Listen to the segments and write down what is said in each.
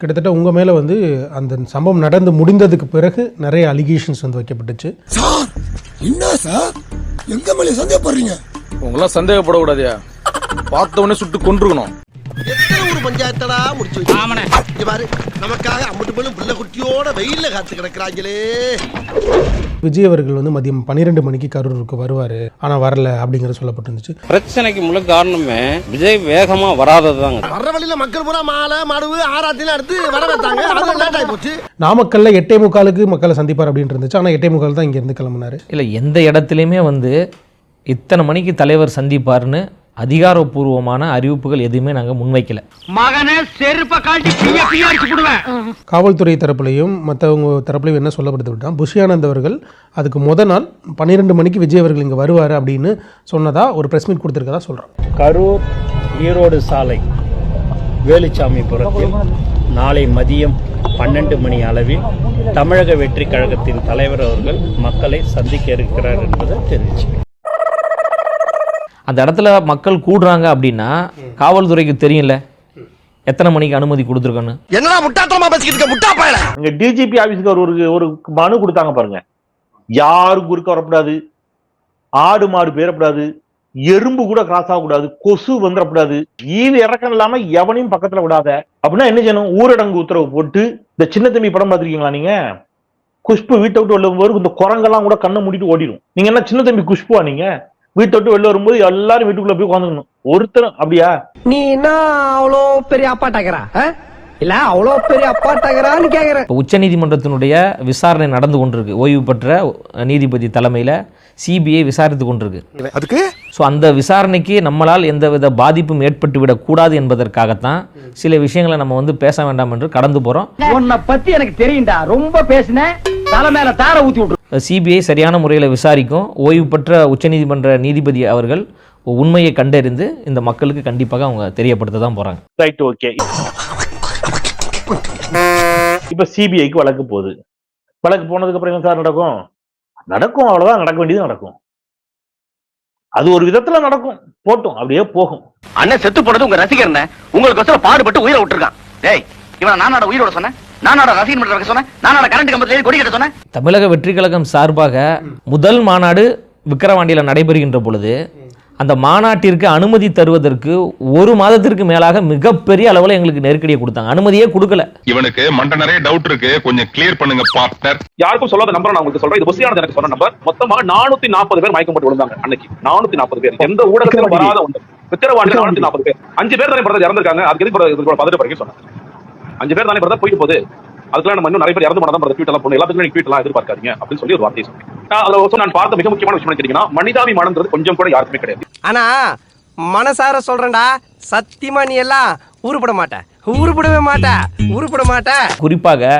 கிட்டத்தட்ட உங்கள் மேலே வந்து அந்த சம்பவம் நடந்து முடிந்ததுக்கு பிறகு நிறைய அலிகேஷன்ஸ் வந்து வைக்கப்பட்டுச்சு. சார் என்ன சார்? எங்க மேலே சந்தேகப்படுறீங்க? உங்களாம் சந்தேகப்படக்கூடாதியா? பார்த்த உடனே சுட்டு கொண்டிருக்கணும் ஊர் பஞ்சாயத்தடா முடிச்சு இங்க பாரு நமக்காக அம்மட்டு போலும் புள்ள குட்டியோட வெயில்ல காத்து கிடக்குறாங்களே. விஜய் அவர்கள் வந்து மதியம் பன்னிரெண்டு மணிக்கு கரூருக்கு வருவார். ஆனால் வரல அப்படிங்கிறது சொல்லப்பட்டிருந்துச்சு. பிரச்சனைக்கு முழு காரணமே விஜய் வேகமா வராததுதாங்க. வர்ற வழியில மக்கள் பூரா மாலை மடுவு ஆராத்திலாம் எடுத்து வர வைத்தாங்க. அது லேட் ஆகி போச்சு. நாமக்கல்ல எட்டே முக்காலுக்கு மக்களை சந்திப்பார் அப்படின்ட்டு இருந்துச்சு. ஆனால் எட்டே முக்கால் தான் இங்கேருந்து கிளம்புனாரு. இல்லை எந்த இடத்துலையுமே வந்து இத்தனை மணிக்கு தலைவர் சந்திப்பார்னு அதிகாரப்பூர்வமான அறிவிப்புகள் எதுவுமே நாங்கள் முன்வைக்கல. காவல்துறை தரப்புலையும் மற்றவங்க தரப்புலையும் என்ன சொல்லப்படுது அப்படின்னா புஷியானந்த் அவர்கள் அதுக்கு முத நாள் பன்னிரெண்டு மணிக்கு விஜய் அவர்கள் இங்கே வருவார் அப்படின்னு சொன்னதா ஒரு ப்ரெஸ் மீட் கொடுத்துருக்கதா சொல்கிறோம் கரூர் ஈரோடு சாலை வேலுச்சாமிபுரத்தில் நாளை மதியம் பன்னெண்டு மணி அளவில் தமிழக வெற்றி கழகத்தின் தலைவர் அவர்கள் மக்களை சந்திக்க இருக்கிறார் என்பதை தெரிவிச்சு. அந்த இடத்துல மக்கள் கூடுறாங்க அப்படின்னா காவல்துறைக்கு தெரியும்ல. எத்தனை மணிக்கு அனுமதி கொடுத்துருக்கோன்னு? என்னடா முட்டாத்தனமா பேசிக்கிட்டு இருக்க? முட்டா பயல. இங்க டிஜிபி ஆபீஸ்க்கு ஒரு ஒரு ஒரு மனு கொடுத்தாங்க பாருங்க. யாரும் குறுக்க வரக்கூடாது. ஆடு மாடு பேரக்கூடாது. எறும்பு கூட கிராஸ் ஆகக்கூடாது. கொசு வந்துடக்கூடாது ஈவு இறக்கம் இல்லாம எவனையும் பக்கத்துல விடாத. அப்படின்னா என்ன செய்யணும்? ஊரடங்கு உத்தரவு போட்டு இந்த சின்ன தம்பி படம் பார்த்திருக்கீங்களா நீங்க? குஷ்பு வீட்டை விட்டு வரும்போது இந்த குரங்கெல்லாம் கூட கண்ணை மூடிட்டு ஓடிடும். நீங்க என்ன சின்ன தம்பி குஷ்புவா நீங்க? வீட்டை விட்டு வெளில வரும்போது எல்லாரும் வீட்டுக்குள்ள போய் உட்காந்துக்கணும். ஒருத்தரும் அப்படியா? நீ என்ன அவ்வளோ பெரிய அப்பாட்டாக்கிறா இல்ல அவ்வளோ பெரிய அப்பாட்டாக்கிறான்னு கேக்குற இப்போ உச்சநீதிமன்றத்தினுடைய விசாரணை நடந்து கொண்டிருக்கு. ஓய்வு பெற்ற நீதிபதி தலைமையில் சிபிஐ விசாரித்து கொண்டிருக்கு. அதுக்கு? ஸோ அந்த விசாரணைக்கு நம்மளால் எந்தவித பாதிப்பும் ஏற்பட்டு விடக்கூடாது என்பதற்காகத்தான் சில விஷயங்களை நம்ம வந்து பேச வேண்டாம் என்று கடந்து போகிறோம் உன்னை பத்தி எனக்கு தெரியும்டா. ரொம்ப பேசின. தலை மேல தார ஊத்தி விட்டுரு சிபிஐ சரியான முறையில் விசாரிக்கும். ஓய்வு பெற்ற உச்சநீதிமன்ற நீதிபதி அவர்கள் உண்மையை கண்டறிந்து இந்த மக்களுக்கு கண்டிப்பாக அவங்க தெரியப்படுத்த தான் போகிறாங்க ரைட் ஓகே இப்ப சிபிஐக்கு வழக்கு போகுது. வழக்கு போனதுக்கு அப்புறம் என்ன சார் நடக்கும்? நடக்கும் அவ்வளவுதான். நடக்க வேண்டியது நடக்கும். அது ஒரு விதத்துல நடக்கும். போட்டும். அப்படியே போகும். அண்ணன் செத்து போனது உங்க ரசிகர் உங்களுக்கு பாடுபட்டு உயிரை விட்டுருக்கான். டேய் இவன் நானோட உயிரோட சொன்னேன். தமிழக வெற்றி கழகம் சார்பாக முதல் மாநாடு விக்கிரவாண்டியில் நடைபெறுகின்ற பொழுது அந்த மாநாட்டிற்கு அனுமதி தருவதற்கு ஒரு மாதத்திற்கு மேலாக மிகப்பெரிய அளவில் எங்களுக்கு நெருக்கடியை கொடுத்தாங்க அனுமதியே கொடுக்கல இவனுக்கு மண்ட நிறைய டவுட் இருக்கு கொஞ்சம் கிளியர் பண்ணுங்க பார்ட்னர் யாருக்கும் சொல்லாத நம்பர் நான் உங்களுக்கு சொல்றேன் இது புசியானது எனக்கு சொன்ன நம்பர் மொத்தமா நானூத்தி நாற்பது பேர் மயக்கம் போட்டு விழுந்தாங்க அன்னைக்கு நானூத்தி நாற்பது பேர் எந்த ஊடகத்திலும் வராத ஒன்று விக்கிரவாண்டி நானூத்தி நாற்பது பேர் அஞ்சு பேர் தானே இறந்திருக்காங்க அதுக்கு எதுக்கு வரைக்கும் சொன்னேன் அஞ்சு பேர் தானே பிரதர் போயிட்டு போகுது. அதுக்கெல்லாம் நம்ம இன்னும் நிறைய பேர் இறந்து போனதான் பிரதர் ட்வீட் எல்லாம் பண்ணு எல்லாத்துக்கும் ட்வீட் எல்லாம் எதிர்பார்க்காதீங்க அப்படின்னு சொல்லி ஒரு வார்த்தை அதுல நான் பார்த்த மிக முக்கியமான விஷயம் என்ன கேட்டீங்கன்னா மனிதாபிமானம்ன்றது கொஞ்சம் கூட யாருக்குமே கிடையாது. ஆனா மனசார சொல்றேன்டா. சத்தியமா நீ எல்லாம் உருப்பட மாட்ட. உருப்படவே மாட்ட. உருப்பட மாட்ட. குறிப்பாக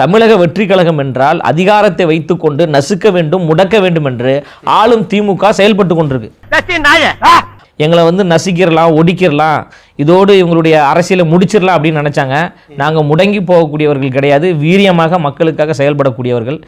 தமிழக வெற்றி கழகம் என்றால் அதிகாரத்தை வைத்துக்கொண்டு நசுக்க வேண்டும் முடக்க வேண்டும் என்று ஆளும் திமுக செயல்பட்டு கொண்டிருக்கு. எங்களை வந்து நசிக்கிறலாம் ஒடிக்கிறலாம். இதோடு இவங்களுடைய அரசியலை முடிச்சிடலாம் அப்படின்னு நினைச்சாங்க. நாங்க முடங்கி போகக்கூடியவர்கள் கிடையாது. வீரியமாக மக்களுக்காக செயல்படக்கூடியவர்கள்.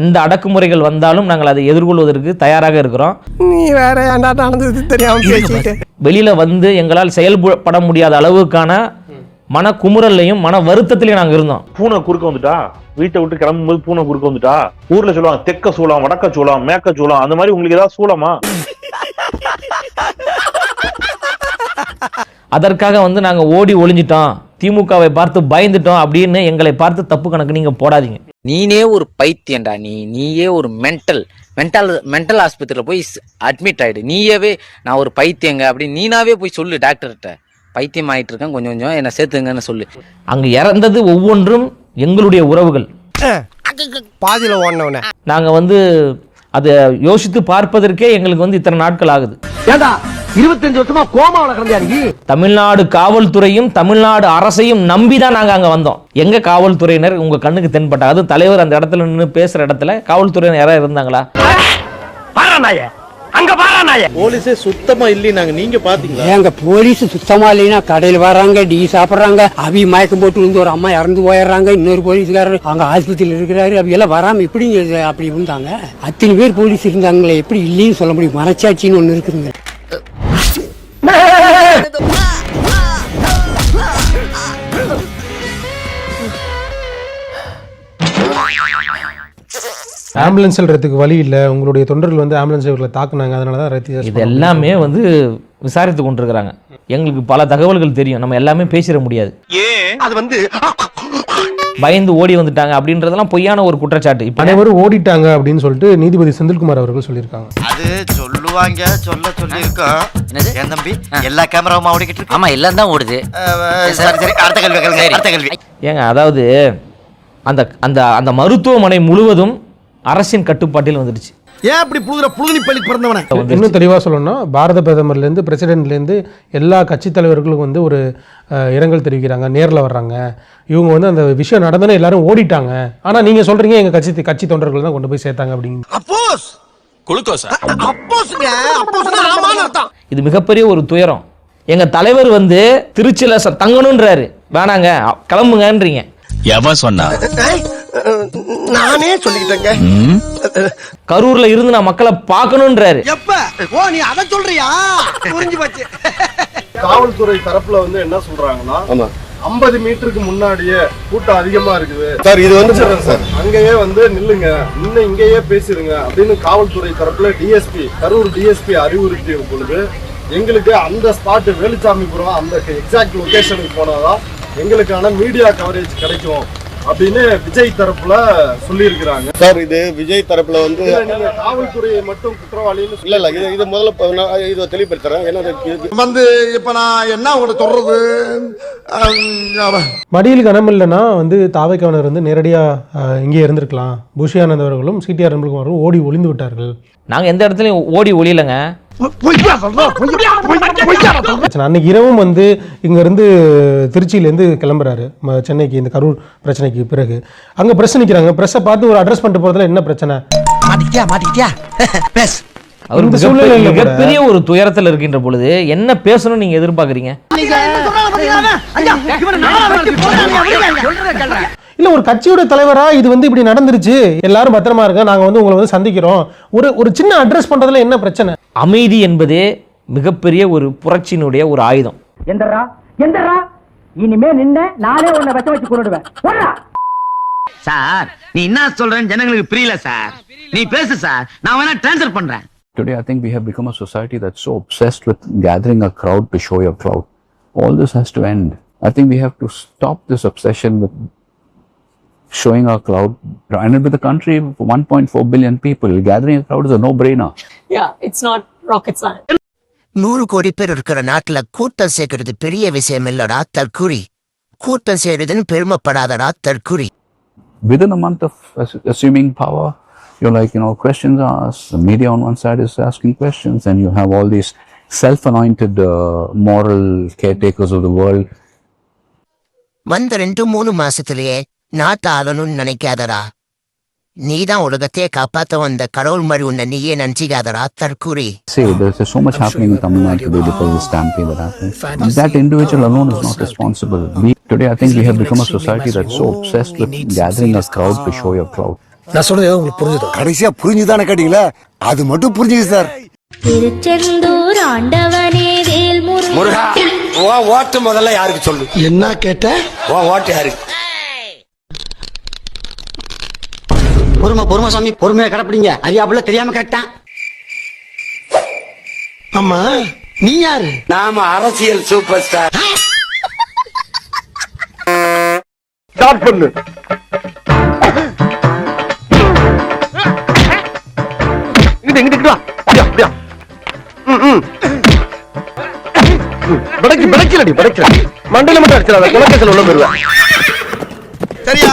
எந்த அடக்குமுறைகள் வந்தாலும் நாங்கள் அதை எதிர்கொள்வதற்கு தயாராக இருக்கிறோம். நீ வேற நடந்தது வெளியில வந்து எங்களால் செயல்பட முடியாத அளவுக்கான மன குமுறல்லையும் மன வருத்தத்திலையும் நாங்கள் இருந்தோம். பூனை குறுக்க வந்துட்டா? வீட்டை விட்டு கிளம்பும்போது பூனை குறுக்க வந்துட்டா? ஊர்ல சொல்லுவாங்க தெக்க சூளம் வடக்க சூளம் மேக்க சூளம் அந்த மாதிரி உங்களுக்கு ஏதாவது சூளமா அதற்காக வந்து நாங்கள் ஓடி ஒளிஞ்சிட்டோம். திமுகவை பார்த்து பயந்துட்டோம் அப்படின்னு எங்களை பார்த்து தப்பு கணக்கு நீங்க போடாதீங்க. நீனே ஒரு பைத்தியம்டா நீ. நீயே ஒரு மென்டல் மென்டல் மென்டல் ஆஸ்பத்திரியில் போய் அட்மிட் ஆயிடு. நீயவே நான் ஒரு பைத்தியங்க அப்படி நீனாவே போய் சொல்லு டாக்டர்கிட்ட பைத்தியம் ஆயிட்டு இருக்கேன் கொஞ்சம் கொஞ்சம் என்னை சேர்த்துங்கன்னு சொல்லு. அங்க இறந்தது ஒவ்வொன்றும் எங்களுடைய உறவுகள். பாதியில ஓடனவன. நாங்க வந்து அதை யோசித்து பார்ப்பதற்கே எங்களுக்கு வந்து இத்தனை நாட்கள் ஆகுது. ஏண்டா இருபத்தஞ்சு வருஷமா கோமாவில கிடந்தியா நீ? தமிழ்நாடு காவல்துறையும் தமிழ்நாடு அரசையும் நம்பி தான் நாங்க அங்க வந்தோம். எங்க காவல்துறையினர் உங்க கண்ணுக்கு தென்பட்டாங்க அதுவும் தலைவர் அந்த இடத்துல நின்று பேசுற இடத்துல காவல்துறையினர் யாராவது இருந்தாங்களா? அங்க பாரா நாய. போலீஸே சுத்தமா இல்லைனாங்க. நீங்க பாத்தீங்களா? ஏங்க போலீஸ் சுத்தமா இல்லைன்னா கடையில் வர்றாங்க டீ சாப்பிட்றாங்க அவி மயக்கம் போட்டு வந்து ஒரு அம்மா இறந்து போயிடுறாங்க இன்னொரு போலீஸ்காரர் அங்க ஆஸ்பத்திரியில் இருக்கிறாரு. அவி எல்லாம் வராம எப்படி அப்படி இருந்தாங்க? அத்தனை பேர் போலீஸ் இருந்தாங்களே எப்படி இல்லைன்னு சொல்ல முடியும்? மனச்சாட்சின்னு ஒண்ணு இருக்குதுங்க. ஆம்புலன்ஸ் செல்றதுக்கு வழி இல்லை. உங்களுடைய தொண்டர்கள் வந்து ஆம்புலன்ஸ் டிரைவர்களை தாக்குனாங்க. அதனால தான் ரத்தி இது எல்லாமே வந்து விசாரித்து கொண்டிருக்கிறாங்க. எங்களுக்கு பல தகவல்கள் தெரியும். நம்ம எல்லாமே பேசிட முடியாது. அது வந்து பயந்து ஓடி வந்துட்டாங்க அப்படின்றதெல்லாம் பொய்யான ஒரு குற்றச்சாட்டு. இப்போ அனைவரும் ஓடிட்டாங்க அப்படின்னு சொல்லிட்டு நீதிபதி செந்தில்குமார் அவர்கள் சொல்லியிருக்காங்க. அது சொல்லுவாங்க சொல்ல சொல்லி இருக்கோம் என் தம்பி? எல்லா கேமராவும் ஓடிக்கிட்டு இருக்கு. ஆமா எல்லாம் தான் ஓடுது. சரி சரி அடுத்த கேள்வி. அடுத்த கேள்வி ஏங்க அதாவது அந்த அந்த அந்த மருத்துவமனை முழுவதும் அரசின் கட்டுப்பாட்டில் வந்துடுச்சு. ஏன் அப்படி புழுதுற புழுதுனி பள்ளி பிறந்தவன? இன்னும் தெளிவாக சொல்லணும்னா பாரத பிரதமர்லேருந்து பிரசிடென்ட்லேருந்து எல்லா கட்சித் தலைவர்களுக்கும் வந்து ஒரு இரங்கல் தெரிவிக்கிறாங்க நேரில் வர்றாங்க. இவங்க வந்து அந்த விஷயம் நடந்தோன்னே எல்லாரும் ஓடிட்டாங்க. ஆனால் நீங்கள் சொல்கிறீங்க எங்கள் கட்சி கட்சி தொண்டர்கள் தான் கொண்டு போய் சேர்த்தாங்க அப்படிங்க அப்போஸ் இது மிகப்பெரிய ஒரு துயரம். எங்க தலைவர் வந்து திருச்சியில தங்கணுன்றாரு வேணாங்க கிளம்புங்கன்றீங்க. எவன் சொன்னா நானே சொல்லிக்கிட்டேங்க. கரூர்ல இருந்து நான் மக்களை பார்க்கணுன்றாரு எப்ப? ஓ நீ அத சொல்றியா? புரிஞ்சு போச்சு. காவல்துறை தரப்புல வந்து என்ன சொல்றாங்கன்னா ஐம்பது மீட்டருக்கு முன்னாடியே கூட்டம் அதிகமா இருக்குது. சார் இது வந்து சார் அங்கேயே வந்து நில்லுங்க. இன்னும் இங்கேயே பேசிருங்க அப்படின்னு காவல்துறை தரப்புல டிஎஸ்பி கரூர் டிஎஸ்பி அறிவுறுத்திய பொழுது எங்களுக்கு அந்த ஸ்பாட் வேலுச்சாமிபுரம் அந்த எக்ஸாக்ட் லொகேஷனுக்கு போனாதான் எங்களுக்கான மீடியா கவரேஜ் கிடைக்கும். அப்படின்னு விஜய் தரப்புல சொல்லியிருக்கிறாங்க. சார் இது விஜய் தரப்புல வந்து காவல்துறையை மட்டும் குற்றவாளின்னு இல்ல இல்ல இது இது முதல்ல இதை தெளிவுபடுத்துறேன். ஏன்னா வந்து இப்ப நான் என்ன உங்கள்ட்ட சொல்றது? மடியில் கனம் இல்லைன்னா வந்து தாவைக்காவனர் வந்து நேரடியாக இங்கே இருந்திருக்கலாம். புஷியானந்த் அவர்களும் சிடிஆர் அவர்களும் ஓடி ஒளிந்து விட்டார்கள். நாங்க எந்த இடத்துலயும் ஓடி ஒளியலங்க. அன்னைக்கு இரவும் வந்து இங்கேருந்து திருச்சியிலேருந்து கிளம்புறாரு. சென்னைக்கு இந்த கரூர் பிரச்சனைக்கு பிறகு. அங்கே ப்ரெஸ் நிற்கிறாங்க ப்ரெஸ்ஸை பார்த்து ஒரு அட்ரஸ் பண்ணிட்டு போகிறதுல என்ன பிரச்சனை? மாட்டிக்கிட்டியா மாட்டிக்கிட்டியா? பேஸ் அவர் இந்த மிகப்பெரிய- சூழ்நிலையில கூட- மிகப்பெரிய ஒரு துயரத்தில் இருக்கின்ற பொழுது என்ன பேசணும்னு நீங்க எதிர்பார்க்கறீங்க? இல்ல ஒரு கட்சியோட தலைவரா இது வந்து இப்படி நடந்துருச்சு. எல்லாரும் பத்திரமா இருங்க நாங்க வந்து உங்களை வந்து சந்திக்கிறோம். ஒரு ஒரு சின்ன அட்ரஸ் பண்றதுல என்ன பிரச்சனை? அமைதி என்பதே மிகப்பெரிய ஒரு புரட்சியினுடைய ஒரு ஆயுதம். எந்தரா எந்தரா. இனிமே நின்ன நானே உன்னை வச்ச வச்சு கொண்டுடுவேன். சார் நீ என்ன சொல்றேன்னு ஜனங்களுக்கு புரியல சார். நீ பேசு சார் நான் வேணா ட்ரான்ஸ்ஃபர் பண்றேன். Today, I think we have become a society that's so obsessed with gathering a crowd to show your clout. All this has to end. I think we have to stop this obsession with showing our cloud. And with the country of 1.4 billion people, gathering a crowd is a no-brainer. Yeah, it's not rocket science. நூறு கோடி பேர் இருக்கிற நாட்டுல கூட்டம் சேர்க்கறது பெரிய விஷயம் இல்லடா தற்குறி கூட்டம் செய்யறதுன்னு பெருமைப்படாதடா தற்குறி Within a month of ass- assuming power, you're like, you know, questions are asked. The media on one side is asking questions, and you have all these self-anointed uh, moral caretakers of the world வந்த ரெண்டு மூணு மாசத்திலேயே நாட்டை ஆளணும்னு நினைக்காதடா நீதான் உலகத்தையே காப்பாத்த வந்த கடவுள் மாதிரி உன்னை நீயே நினைச்சிக்காதடா தற்குறி say there's, there's so much happening in Tamil Nadu today because of the stampede that happened. That individual alone is not responsible. We, today, I think we have become a society that's so obsessed with gathering a crowd to show your clout. நான் சொல்றது உங்களுக்கு புரிஞ்சுதா கடைசியா புரிஞ்சுதானே கேட்டீங்களா அது மட்டும் புரிஞ்சுது sir Tiruchendur ஆண்டவனே வேல் முருகா ஓ ஓட்டு முதல்ல யாருக்கு சொல்லு என்ன கேட்ட ஓ ஓட்டு யாருக்கு பொறுமை பொறுமை சாமி பொறுமையா கடப்பிடிங்க. அறியாப்புல தெரியாம கேட்டான். ஆமா நீ யாரு? நாம அரசியல் சூப்பர் ஸ்டார். ஸ்டார்ட் பண்ணு. மண்டையில மட்டும் அடிச்சிடாத குலக்கேசல் உள்ள போயிருவேன் சரியா?